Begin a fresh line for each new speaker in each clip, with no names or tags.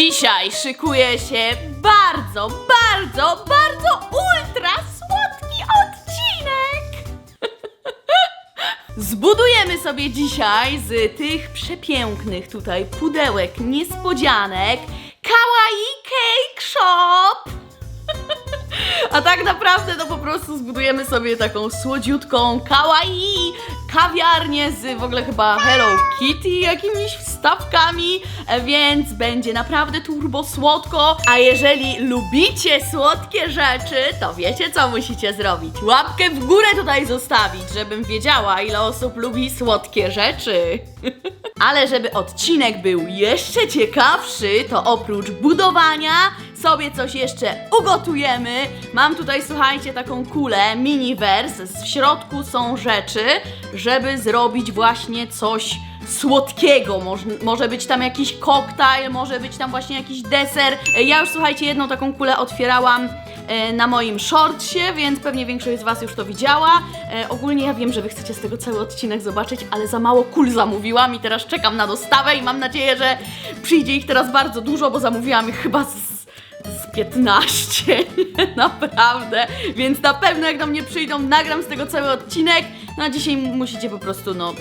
Dzisiaj szykuje się bardzo, bardzo, bardzo ultra słodki odcinek. Zbudujemy sobie dzisiaj z tych przepięknych tutaj pudełek niespodzianek Kawaii Cake Shop. A tak naprawdę to po prostu zbudujemy sobie taką słodziutką kawaii kawiarnię z w ogóle chyba Hello Kitty jakimiś wstawkami, e, więc będzie naprawdę turbo słodko. A jeżeli lubicie słodkie rzeczy, to wiecie co musicie zrobić. Łapkę w górę tutaj zostawić, żebym wiedziała ile osób lubi słodkie rzeczy. Ale żeby odcinek był jeszcze ciekawszy, to oprócz budowania sobie coś jeszcze ugotujemy. Mam tutaj, słuchajcie, taką kulę miniverse. W środku są rzeczy, żeby zrobić właśnie coś słodkiego. Moż, może być tam jakiś koktajl, może być tam właśnie jakiś deser. Ja już, słuchajcie, jedną taką kulę otwierałam e, na moim shortsie, więc pewnie większość z Was już to widziała. E, ogólnie ja wiem, że Wy chcecie z tego cały odcinek zobaczyć, ale za mało kul zamówiłam i teraz czekam na dostawę i mam nadzieję, że przyjdzie ich teraz bardzo dużo, bo zamówiłam ich chyba z, z 15, naprawdę, więc na pewno jak do mnie przyjdą, nagram z tego cały odcinek. No a dzisiaj musicie po prostu, no,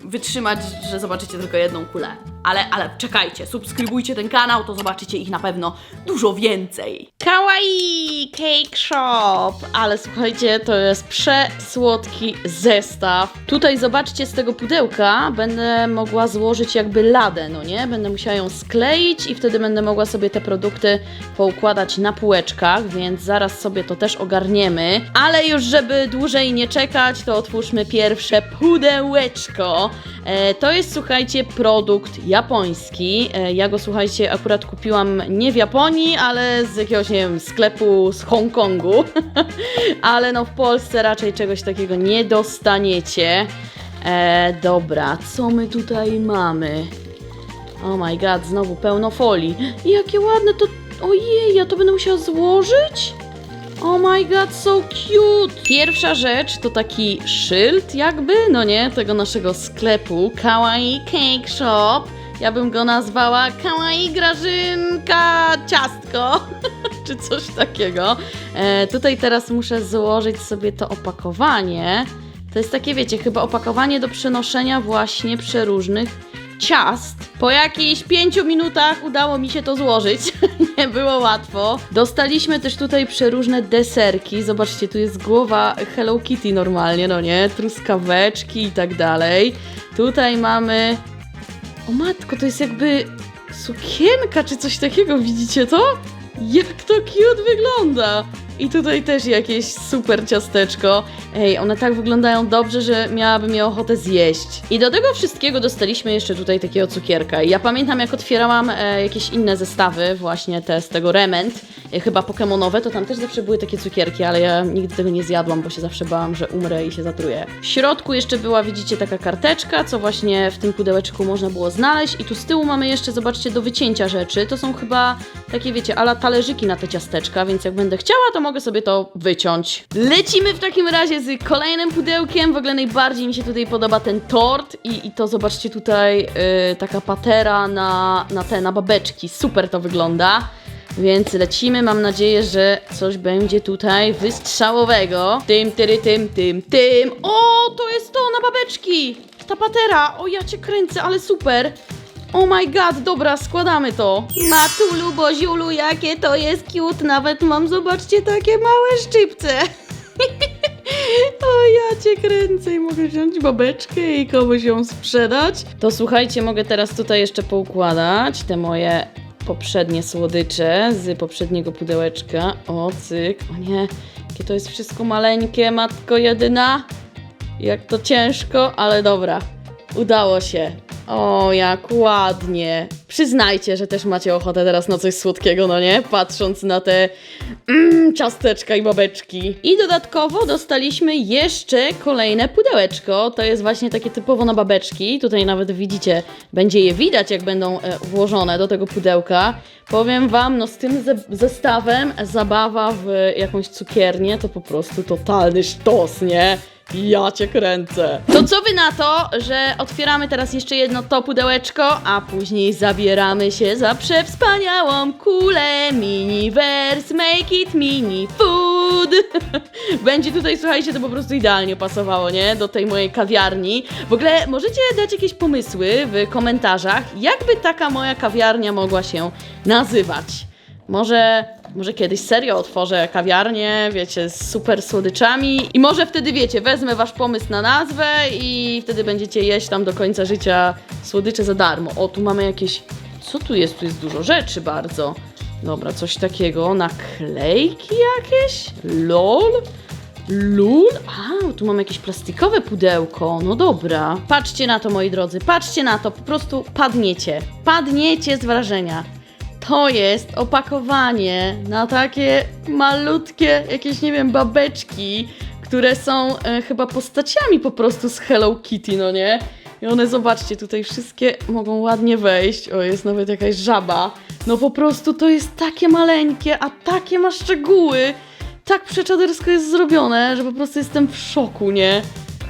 wytrzymać, że zobaczycie tylko jedną kulę. Ale, ale czekajcie, subskrybujcie ten kanał, to zobaczycie ich na pewno dużo więcej. Kawaii Cake Shop! Ale słuchajcie, to jest przesłodki zestaw. Tutaj zobaczcie z tego pudełka, będę mogła złożyć jakby ladę, no nie? Będę musiała ją skleić i wtedy będę mogła sobie te produkty poukładać na półeczkach, więc zaraz sobie to też ogarniemy. Ale już żeby dłużej nie czekać, to otwórzmy pierwsze pudełeczko. E, to jest, słuchajcie, produkt japoński. E, ja go, słuchajcie, akurat kupiłam nie w Japonii, ale z jakiegoś, nie wiem, sklepu z Hongkongu. ale no w Polsce raczej czegoś takiego nie dostaniecie. E, dobra, co my tutaj mamy? Oh my god, znowu pełno folii. Jakie ładne to... Ojej, ja to będę musiała złożyć? Oh my god, so cute! Pierwsza rzecz to taki szyld jakby, no nie, tego naszego sklepu Kawaii Cake Shop. Ja bym go nazwała Kawaii Grażynka Ciastko, czy coś takiego. E, tutaj teraz muszę złożyć sobie to opakowanie. To jest takie, wiecie, chyba opakowanie do przenoszenia właśnie przeróżnych ciast. Po jakichś pięciu minutach udało mi się to złożyć. Nie było łatwo. Dostaliśmy też tutaj przeróżne deserki. Zobaczcie, tu jest głowa Hello Kitty normalnie, no nie? Truskaweczki i tak dalej. Tutaj mamy... O matko, to jest jakby sukienka czy coś takiego, widzicie to? Jak to cute wygląda! I tutaj też jakieś super ciasteczko. Ej, one tak wyglądają dobrze, że miałabym je ochotę zjeść. I do tego wszystkiego dostaliśmy jeszcze tutaj takiego cukierka. Ja pamiętam, jak otwierałam e, jakieś inne zestawy, właśnie te z tego Rement, e, chyba pokemonowe, to tam też zawsze były takie cukierki, ale ja nigdy tego nie zjadłam, bo się zawsze bałam, że umrę i się zatruję. W środku jeszcze była, widzicie, taka karteczka, co właśnie w tym pudełeczku można było znaleźć. I tu z tyłu mamy jeszcze, zobaczcie, do wycięcia rzeczy. To są chyba takie, wiecie, ala talerzyki na te ciasteczka, więc jak będę chciała, to mogę sobie to wyciąć. Lecimy w takim razie z kolejnym pudełkiem. W ogóle najbardziej mi się tutaj podoba ten tort i, i to zobaczcie tutaj yy, taka patera na, na te, na babeczki. Super to wygląda. Więc lecimy, mam nadzieję, że coś będzie tutaj wystrzałowego. Tym, tyry, tym, tym, tym. O, to jest to na babeczki! Ta patera! O, ja cię kręcę, ale super! Oh my god, dobra, składamy to. Matulu, boziulu, jakie to jest cute. Nawet mam, zobaczcie, takie małe szczypce. o, ja cię kręcę i mogę wziąć babeczkę i komuś ją sprzedać. To słuchajcie, mogę teraz tutaj jeszcze poukładać te moje poprzednie słodycze z poprzedniego pudełeczka. O, cyk. O nie, jakie to jest wszystko maleńkie, matko jedyna. Jak to ciężko, ale dobra. Udało się. O, jak ładnie. Przyznajcie, że też macie ochotę teraz na coś słodkiego, no nie? Patrząc na te mm, ciasteczka i babeczki. I dodatkowo dostaliśmy jeszcze kolejne pudełeczko. To jest właśnie takie typowo na babeczki. Tutaj nawet widzicie, będzie je widać, jak będą e, włożone do tego pudełka. Powiem wam, no z tym ze zestawem zabawa w jakąś cukiernię to po prostu totalny sztos, nie? Ja cię kręcę. To co wy na to, że otwieramy teraz jeszcze jedno to pudełeczko, a później zabieramy się za przewspaniałą kulę Miniverse Make It Mini Food. Będzie tutaj, słuchajcie, to po prostu idealnie pasowało, nie? Do tej mojej kawiarni. W ogóle możecie dać jakieś pomysły w komentarzach, jakby taka moja kawiarnia mogła się nazywać. Może, może kiedyś serio otworzę kawiarnię, wiecie, z super słodyczami i może wtedy, wiecie, wezmę wasz pomysł na nazwę i wtedy będziecie jeść tam do końca życia słodycze za darmo. O, tu mamy jakieś... Co tu jest? Tu jest dużo rzeczy bardzo. Dobra, coś takiego. Naklejki jakieś? LOL? Lul? A, tu mam jakieś plastikowe pudełko. No dobra. Patrzcie na to, moi drodzy. Patrzcie na to. Po prostu padniecie. Padniecie z wrażenia. To jest opakowanie na takie malutkie, jakieś, nie wiem, babeczki, które są e, chyba postaciami po prostu z Hello Kitty, no nie? I one, zobaczcie, tutaj wszystkie mogą ładnie wejść. O, jest nawet jakaś żaba. No po prostu to jest takie maleńkie, a takie ma szczegóły. Tak przeczadersko jest zrobione, że po prostu jestem w szoku, nie?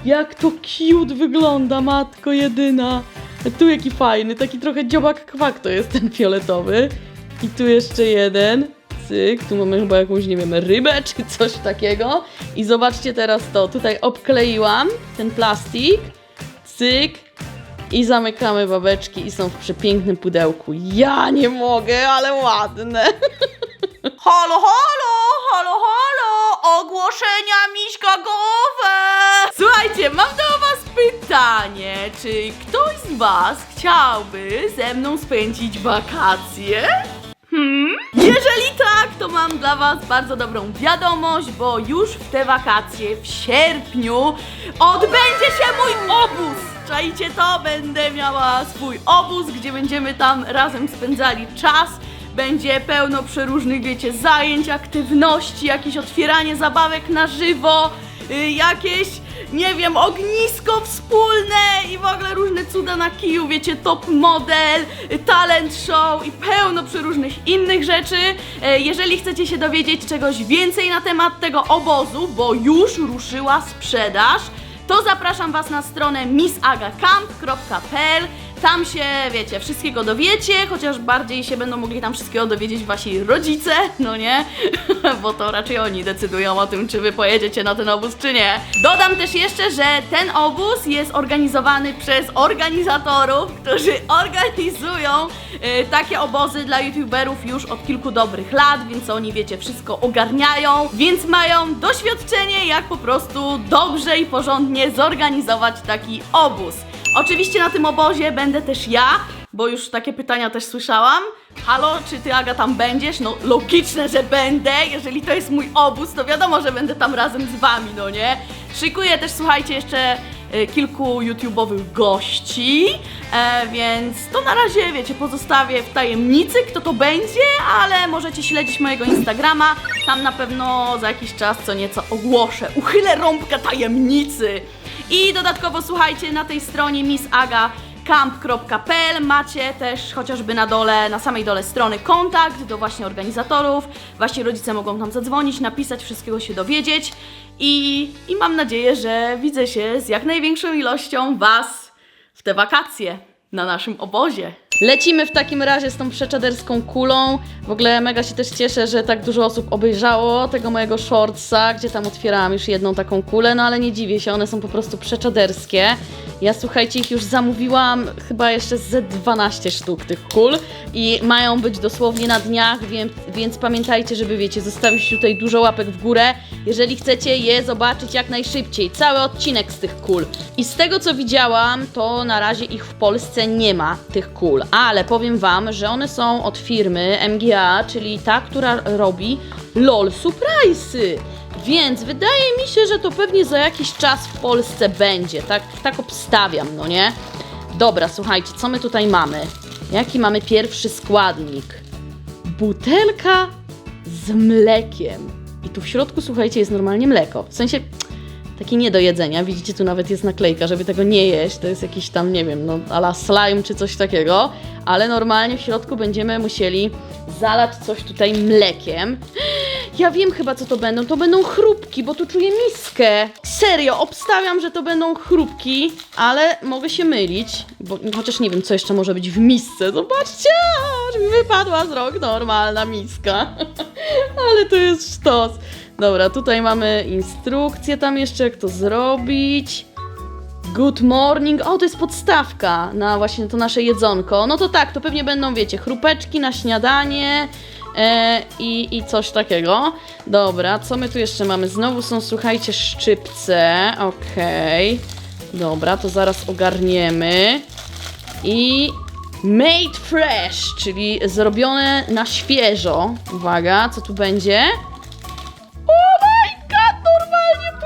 Jak to cute wygląda, matko jedyna. Tu jaki fajny, taki trochę dziobak kwak to jest ten fioletowy. I tu jeszcze jeden. Cyk, tu mamy chyba jakąś, nie wiem, rybę czy coś takiego. I zobaczcie teraz to, tutaj obkleiłam ten plastik. Cyk. I zamykamy babeczki i są w przepięknym pudełku. Ja nie mogę, ale ładne. Halo, halo, halo, halo, ogłoszenia miśkagowe. Słuchajcie, mam do was pytanie, czy ktoś z was chciałby ze mną spędzić wakacje? Hmm? Jeżeli tak, to mam dla Was bardzo dobrą wiadomość, bo już w te wakacje w sierpniu odbędzie się mój obóz. Czajcie to? Będę miała swój obóz, gdzie będziemy tam razem spędzali czas. Będzie pełno przeróżnych, wiecie, zajęć, aktywności, jakieś otwieranie zabawek na żywo, y, jakieś, nie wiem, ognisko wspólne i w ogóle różne cuda na kiju, wiecie, top model, y, talent show i pełno przeróżnych innych rzeczy. E, Jeżeli chcecie się dowiedzieć czegoś więcej na temat tego obozu, bo już ruszyła sprzedaż, to zapraszam Was na stronę missagacamp.pl. Tam się, wiecie, wszystkiego dowiecie, chociaż bardziej się będą mogli tam wszystkiego dowiedzieć wasi rodzice, no nie? Bo to raczej oni decydują o tym, czy wy pojedziecie na ten obóz, czy nie. Dodam też jeszcze, że ten obóz jest organizowany przez organizatorów, którzy organizują y, takie obozy dla youtuberów już od kilku dobrych lat, więc oni, wiecie, wszystko ogarniają, więc mają doświadczenie, jak po prostu dobrze i porządnie zorganizować taki obóz. Oczywiście na tym obozie będę też ja, bo już takie pytania też słyszałam. Halo, czy ty Aga tam będziesz? No logiczne, że będę. Jeżeli to jest mój obóz, to wiadomo, że będę tam razem z wami, no nie? Szykuję też, słuchajcie, jeszcze kilku YouTube'owych gości, e, więc to na razie, wiecie, pozostawię w tajemnicy, kto to będzie, ale możecie śledzić mojego Instagrama, tam na pewno za jakiś czas co nieco ogłoszę. Uchylę rąbka tajemnicy. I dodatkowo słuchajcie, na tej stronie missaga.camp.pl macie też chociażby na dole, na samej dole strony kontakt do właśnie organizatorów. Wasi rodzice mogą tam zadzwonić, napisać, wszystkiego się dowiedzieć. I, I mam nadzieję, że widzę się z jak największą ilością Was w te wakacje na naszym obozie. Lecimy w takim razie z tą przeczaderską kulą. W ogóle mega się też cieszę, że tak dużo osób obejrzało tego mojego shortsa, gdzie tam otwierałam już jedną taką kulę, no ale nie dziwię się, one są po prostu przeczaderskie. Ja słuchajcie, ich już zamówiłam chyba jeszcze ze 12 sztuk tych kul i mają być dosłownie na dniach, więc, więc pamiętajcie, żeby wiecie, zostawić tutaj dużo łapek w górę, jeżeli chcecie je zobaczyć jak najszybciej. Cały odcinek z tych kul. I z tego co widziałam, to na razie ich w Polsce nie ma, tych kul, ale powiem Wam, że one są od firmy MGA, czyli ta, która robi LOL Surprise'y. Więc wydaje mi się, że to pewnie za jakiś czas w Polsce będzie. Tak, tak obstawiam, no nie? Dobra, słuchajcie, co my tutaj mamy? Jaki mamy pierwszy składnik? Butelka z mlekiem. I tu w środku, słuchajcie, jest normalnie mleko. W sensie taki nie do jedzenia. Widzicie, tu nawet jest naklejka, żeby tego nie jeść. To jest jakiś tam, nie wiem, no ala slime czy coś takiego. Ale normalnie w środku będziemy musieli zalać coś tutaj mlekiem. Ja wiem chyba co to będą. To będą chrupki, bo tu czuję miskę. Serio, obstawiam, że to będą chrupki, ale mogę się mylić, bo chociaż nie wiem, co jeszcze może być w misce. Zobaczcie, aż mi wypadła z rąk normalna miska. ale to jest sztos. Dobra, tutaj mamy instrukcję tam jeszcze, jak to zrobić. Good morning. O, to jest podstawka na właśnie to nasze jedzonko. No to tak, to pewnie będą, wiecie, chrupeczki na śniadanie e, i, i coś takiego. Dobra, co my tu jeszcze mamy? Znowu są, słuchajcie, szczypce. Okej. Dobra, to zaraz ogarniemy. I made fresh, czyli zrobione na świeżo. Uwaga, co tu będzie?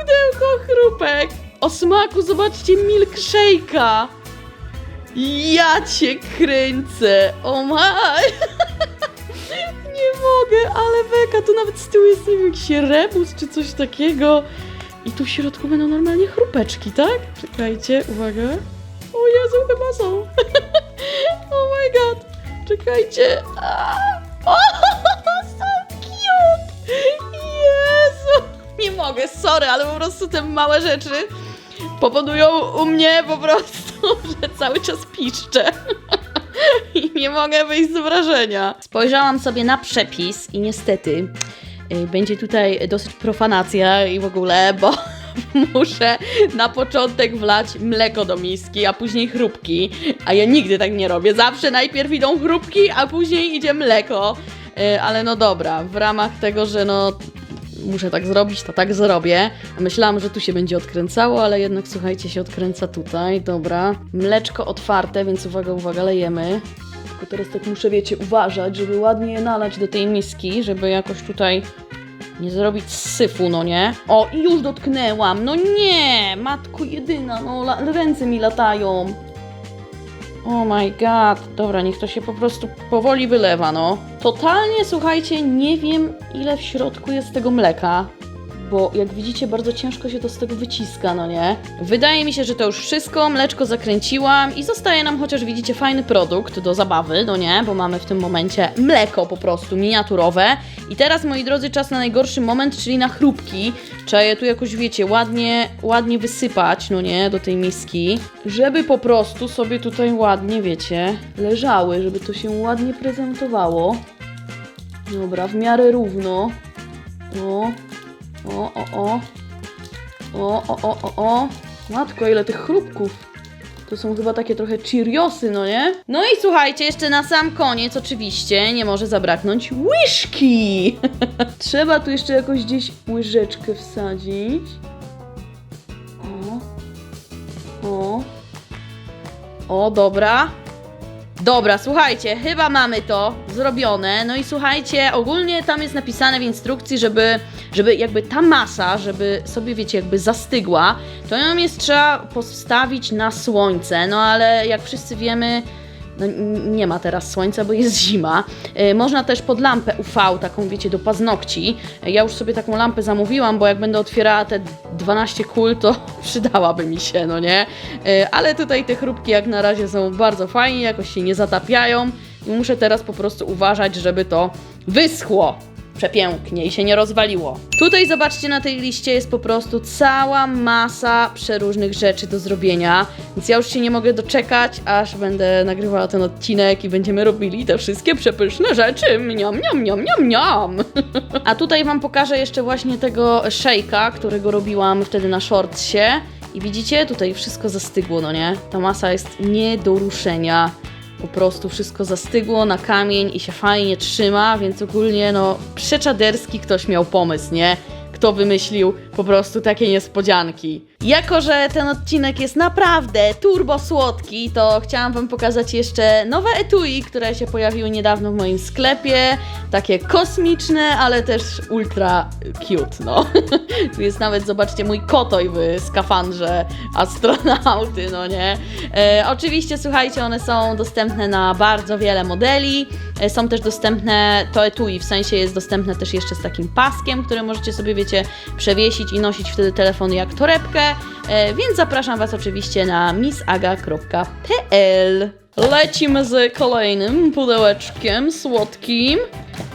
Pudełko chrupek. O smaku, zobaczcie, milkshake'a. Ja cię kręcę. O my. Nie mogę, ale beka, tu nawet z tyłu jest nie wiem, jakiś rebus czy coś takiego. I tu w środku będą normalnie chrupeczki, tak? Czekajcie, uwaga. O Jezu, chyba są. oh my god. Czekajcie. O, so cute. Nie mogę, sorry, ale po prostu te małe rzeczy powodują u mnie po prostu, że cały czas piszczę. I nie mogę wyjść z wrażenia. Spojrzałam sobie na przepis i niestety y, będzie tutaj dosyć profanacja i w ogóle, bo muszę na początek wlać mleko do miski, a później chrupki. A ja nigdy tak nie robię. Zawsze najpierw idą chrupki, a później idzie mleko. Y, Ale no dobra, w ramach tego, że no muszę tak zrobić, to tak zrobię. Myślałam, że tu się będzie odkręcało, ale jednak słuchajcie, się odkręca tutaj. Dobra. Mleczko otwarte, więc uwaga, uwaga, lejemy. Tylko teraz tak muszę, wiecie, uważać, żeby ładnie je nalać do tej miski, żeby jakoś tutaj nie zrobić syfu, no nie? O, i już dotknęłam. No nie! Matko jedyna, no ręce mi latają. Oh my god. Dobra, niech to się po prostu powoli wylewa, no. Totalnie, słuchajcie, nie wiem ile w środku jest tego mleka. Bo jak widzicie, bardzo ciężko się to z tego wyciska, no nie? Wydaje mi się, że to już wszystko. Mleczko zakręciłam i zostaje nam chociaż, widzicie, fajny produkt do zabawy, no nie? Bo mamy w tym momencie mleko po prostu miniaturowe. I teraz, moi drodzy, czas na najgorszy moment, czyli na chrupki. Trzeba je tu jakoś, wiecie, ładnie, ładnie wysypać, no nie, do tej miski, żeby po prostu sobie tutaj ładnie, wiecie, leżały, żeby to się ładnie prezentowało. Dobra, w miarę równo. O, o, o, o. O, o, o, o, o. Matko, ile tych chrupków. To są chyba takie trochę Cheeriosy, no nie? No i słuchajcie, jeszcze na sam koniec oczywiście nie może zabraknąć łyżki. Trzeba tu jeszcze jakoś gdzieś łyżeczkę wsadzić. O. O. O, dobra. Dobra, słuchajcie, chyba mamy to zrobione. No i słuchajcie, ogólnie tam jest napisane w instrukcji, żeby, żeby jakby ta masa, żeby sobie, wiecie, jakby zastygła, to ją jest trzeba postawić na słońce. No ale jak wszyscy wiemy, no, nie ma teraz słońca, bo jest zima. E, Można też pod lampę UV, taką wiecie, do paznokci. E, Ja już sobie taką lampę zamówiłam, bo jak będę otwierała te 12 kul, to przydałaby mi się, no nie? E, Ale tutaj te chrupki jak na razie są bardzo fajnie, jakoś się nie zatapiają. Muszę teraz po prostu uważać, żeby to wyschło przepięknie i się nie rozwaliło. Tutaj zobaczcie na tej liście jest po prostu cała masa przeróżnych rzeczy do zrobienia, więc ja już się nie mogę doczekać, aż będę nagrywała ten odcinek i będziemy robili te wszystkie przepyszne rzeczy. Mniam, mniam, mniam, mniam, mniam. A tutaj wam pokażę jeszcze właśnie tego szejka, którego robiłam wtedy na shortsie. I widzicie, tutaj wszystko zastygło, no nie? Ta masa jest nie do ruszenia po prostu wszystko zastygło na kamień i się fajnie trzyma, więc ogólnie no przeczaderski ktoś miał pomysł, nie? Kto wymyślił po prostu takie niespodzianki. Jako, że ten odcinek jest naprawdę turbo słodki, to chciałam Wam pokazać jeszcze nowe etui, które się pojawiły niedawno w moim sklepie. Takie kosmiczne, ale też ultra cute, no. tu jest nawet, zobaczcie, mój kotoj w skafandrze astronauty, no nie? E, oczywiście, słuchajcie, one są dostępne na bardzo wiele modeli. E, są też dostępne, to etui, w sensie jest dostępne też jeszcze z takim paskiem, który możecie sobie, wiecie, przewiesić i nosić wtedy telefon jak torebkę. E, więc zapraszam Was oczywiście na missaga.pl. Lecimy z kolejnym pudełeczkiem słodkim.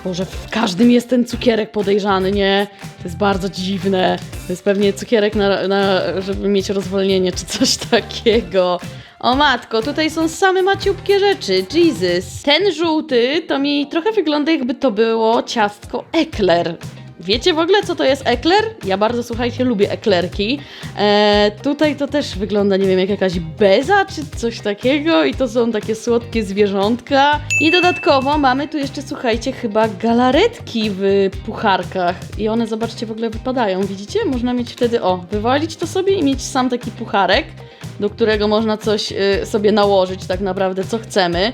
Boże, w każdym jest ten cukierek podejrzany, nie? To jest bardzo dziwne. To jest pewnie cukierek, na, na, żeby mieć rozwolnienie czy coś takiego. O matko, tutaj są same maciupkie rzeczy. Jesus. Ten żółty to mi trochę wygląda jakby to było ciastko ekler. Wiecie w ogóle, co to jest ekler? Ja bardzo, słuchajcie, lubię eklerki. E, tutaj to też wygląda, nie wiem, jak jakaś beza czy coś takiego i to są takie słodkie zwierzątka. I dodatkowo mamy tu jeszcze, słuchajcie, chyba galaretki w pucharkach i one, zobaczcie, w ogóle wypadają, widzicie? Można mieć wtedy, o, wywalić to sobie i mieć sam taki pucharek, do którego można coś y, sobie nałożyć tak naprawdę, co chcemy.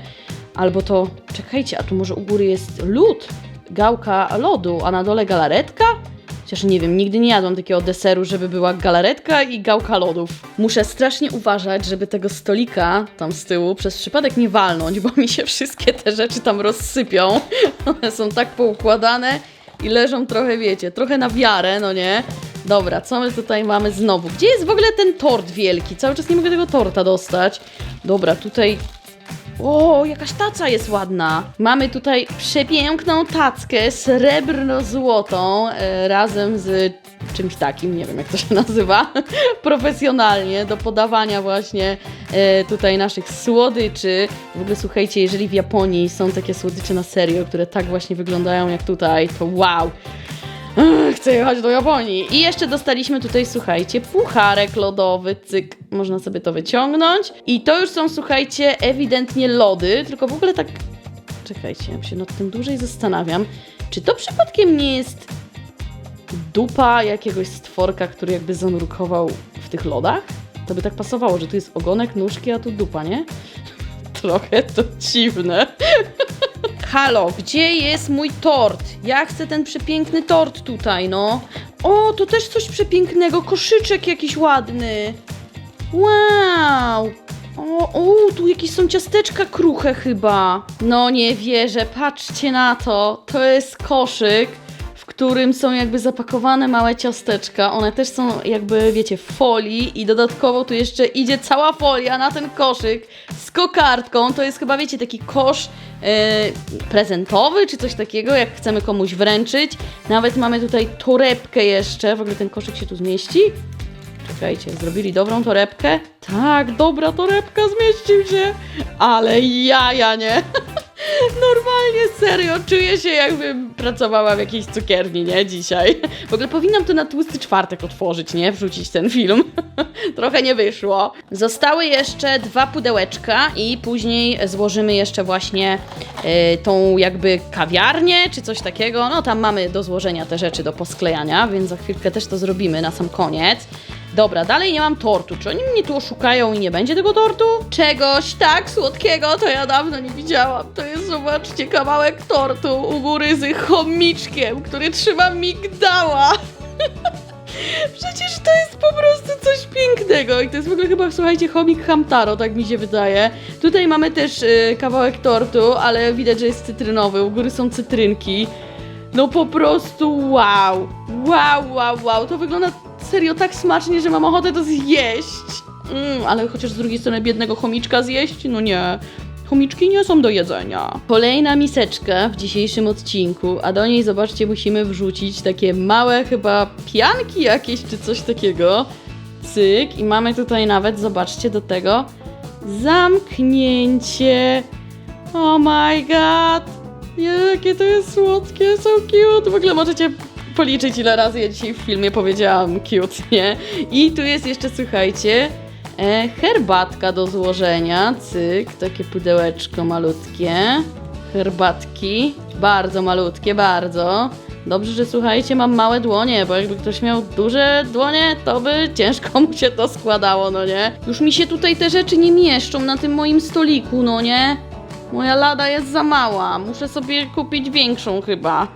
Albo to, czekajcie, a tu może u góry jest lód, gałka lodu, a na dole galaretka? Chociaż nie wiem, nigdy nie jadłam takiego deseru, żeby była galaretka i gałka lodów. Muszę strasznie uważać, żeby tego stolika tam z tyłu przez przypadek nie walnąć, bo mi się wszystkie te rzeczy tam rozsypią. One są tak poukładane i leżą trochę, wiecie, trochę na wiarę, no nie? Dobra, co my tutaj mamy znowu? Gdzie jest w ogóle ten tort wielki? Cały czas nie mogę tego torta dostać. Dobra, tutaj o, jakaś taca jest ładna. Mamy tutaj przepiękną tackę srebrno-złotą e, razem z czymś takim, nie wiem jak to się nazywa, profesjonalnie do podawania właśnie e, tutaj naszych słodyczy. W ogóle słuchajcie, jeżeli w Japonii są takie słodycze na serio, które tak właśnie wyglądają jak tutaj, to wow! Chcę jechać do Japonii. I jeszcze dostaliśmy tutaj, słuchajcie, pucharek lodowy, cyk, można sobie to wyciągnąć. I to już są, słuchajcie, ewidentnie lody, tylko w ogóle tak... Czekajcie, ja się nad tym dłużej zastanawiam. Czy to przypadkiem nie jest dupa jakiegoś stworka, który jakby zanurkował w tych lodach? To by tak pasowało, że tu jest ogonek, nóżki, a tu dupa, nie? Trochę to dziwne. Halo, gdzie jest mój tort? Ja chcę ten przepiękny tort tutaj, no. O, to też coś przepięknego, koszyczek jakiś ładny. Wow! O, o, tu jakieś są ciasteczka kruche chyba. No nie wierzę, patrzcie na to. To jest koszyk, którym są jakby zapakowane małe ciasteczka. One też są jakby, wiecie, w folii i dodatkowo tu jeszcze idzie cała folia na ten koszyk z kokardką. To jest chyba, wiecie, taki kosz e, prezentowy czy coś takiego, jak chcemy komuś wręczyć. Nawet mamy tutaj torebkę jeszcze. W ogóle ten koszyk się tu zmieści? Czekajcie, zrobili dobrą torebkę? Tak, dobra torebka, zmieścił się. Ale jaja, nie? Normalnie, serio, czuję się jakbym pracowała w jakiejś cukierni, nie? Dzisiaj. W ogóle powinnam to na tłusty czwartek otworzyć, nie? Wrzucić ten film. Trochę nie wyszło. Zostały jeszcze dwa pudełeczka i później złożymy jeszcze właśnie y, tą jakby kawiarnię, czy coś takiego. No tam mamy do złożenia te rzeczy do posklejania, więc za chwilkę też to zrobimy na sam koniec. Dobra, dalej nie mam tortu. Czy oni mnie tu oszukają i nie będzie tego tortu? Czegoś tak słodkiego to ja dawno nie widziałam. To jest, zobaczcie, kawałek tortu u góry z chomiczkiem, który trzyma migdała. Przecież to jest po prostu coś pięknego i to jest w ogóle chyba, słuchajcie, chomik Hamtaro, tak mi się wydaje. Tutaj mamy też y, kawałek tortu, ale widać, że jest cytrynowy, u góry są cytrynki. No po prostu wow, wow, wow, wow, to wygląda serio tak smacznie, że mam ochotę to zjeść. Mm, ale chociaż z drugiej strony biednego chomiczka zjeść? No nie. Chomiczki nie są do jedzenia. Kolejna miseczka w dzisiejszym odcinku, a do niej zobaczcie, musimy wrzucić takie małe chyba pianki jakieś czy coś takiego. Cyk i mamy tutaj nawet, zobaczcie do tego, zamknięcie. Oh my god! Jakie to jest słodkie, so cute. W ogóle możecie policzyć ile razy ja dzisiaj w filmie powiedziałam cute, nie? I tu jest jeszcze, słuchajcie, e, herbatka do złożenia. Cyk, takie pudełeczko malutkie. Herbatki, bardzo malutkie, bardzo. Dobrze, że słuchajcie, mam małe dłonie, bo jakby ktoś miał duże dłonie, to by ciężko mu się to składało, no nie? Już mi się tutaj te rzeczy nie mieszczą na tym moim stoliku, no nie? Moja lada jest za mała, muszę sobie kupić większą chyba.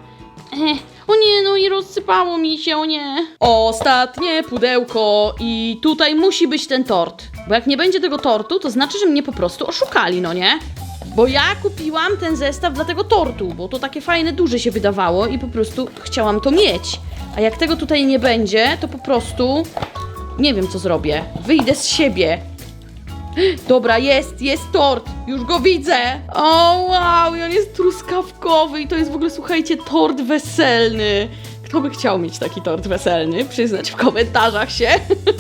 Ech, o nie, no i rozsypało mi się, o nie. Ostatnie pudełko i tutaj musi być ten tort. Bo jak nie będzie tego tortu, to znaczy, że mnie po prostu oszukali, no nie? Bo ja kupiłam ten zestaw dla tego tortu, bo to takie fajne, duże się wydawało i po prostu chciałam to mieć. A jak tego tutaj nie będzie, to po prostu nie wiem co zrobię. Wyjdę z siebie. Dobra, jest, jest tort. Już go widzę. O, wow, i on jest truskawkowy i to jest w ogóle, słuchajcie, tort weselny. Kto by chciał mieć taki tort weselny? Przyznać w komentarzach się.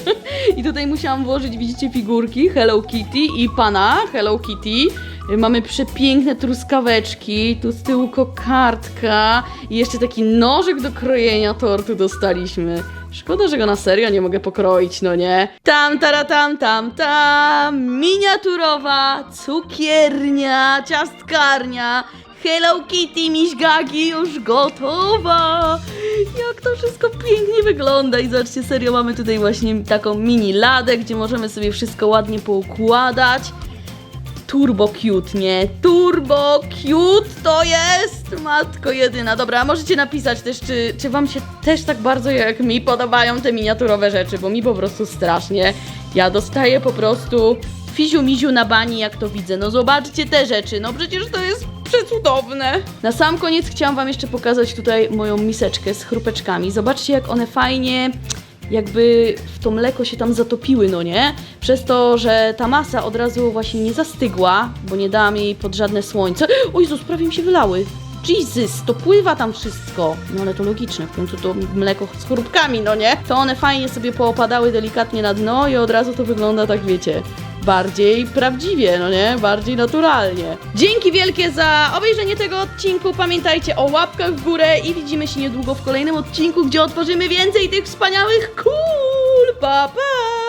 I tutaj musiałam włożyć, widzicie, figurki Hello Kitty i pana Hello Kitty. Mamy przepiękne truskaweczki, tu z tyłu kokardka i jeszcze taki nożyk do krojenia tortu dostaliśmy. Szkoda, że go na serio nie mogę pokroić, no nie? Tam, tara, tam, tam, tam, miniaturowa cukiernia, ciastkarnia, Hello Kitty, miśgagi już gotowa! Jak to wszystko pięknie wygląda i zobaczcie, serio mamy tutaj właśnie taką mini ladę, gdzie możemy sobie wszystko ładnie poukładać. Turbo cute, nie? Turbo cute to jest! Matko jedyna. Dobra, możecie napisać też, czy, czy wam się też tak bardzo jak mi podobają te miniaturowe rzeczy, bo mi po prostu strasznie. Ja dostaję po prostu fiziu miziu na bani, jak to widzę. No zobaczcie te rzeczy, no przecież to jest przecudowne. Na sam koniec chciałam wam jeszcze pokazać tutaj moją miseczkę z chrupeczkami. Zobaczcie, jak one fajnie jakby w to mleko się tam zatopiły, no nie? Przez to, że ta masa od razu właśnie nie zastygła, bo nie dałam jej pod żadne słońce. O Jezus, prawie mi się wylały. Jesus, to pływa tam wszystko. No ale to logiczne, w końcu to mleko z chrupkami, no nie? To one fajnie sobie poopadały delikatnie na dno i od razu to wygląda tak, wiecie, bardziej prawdziwie, no nie? Bardziej naturalnie. Dzięki wielkie za obejrzenie tego odcinku. Pamiętajcie o łapkach w górę i widzimy się niedługo w kolejnym odcinku, gdzie otworzymy więcej tych wspaniałych kul. Pa, pa!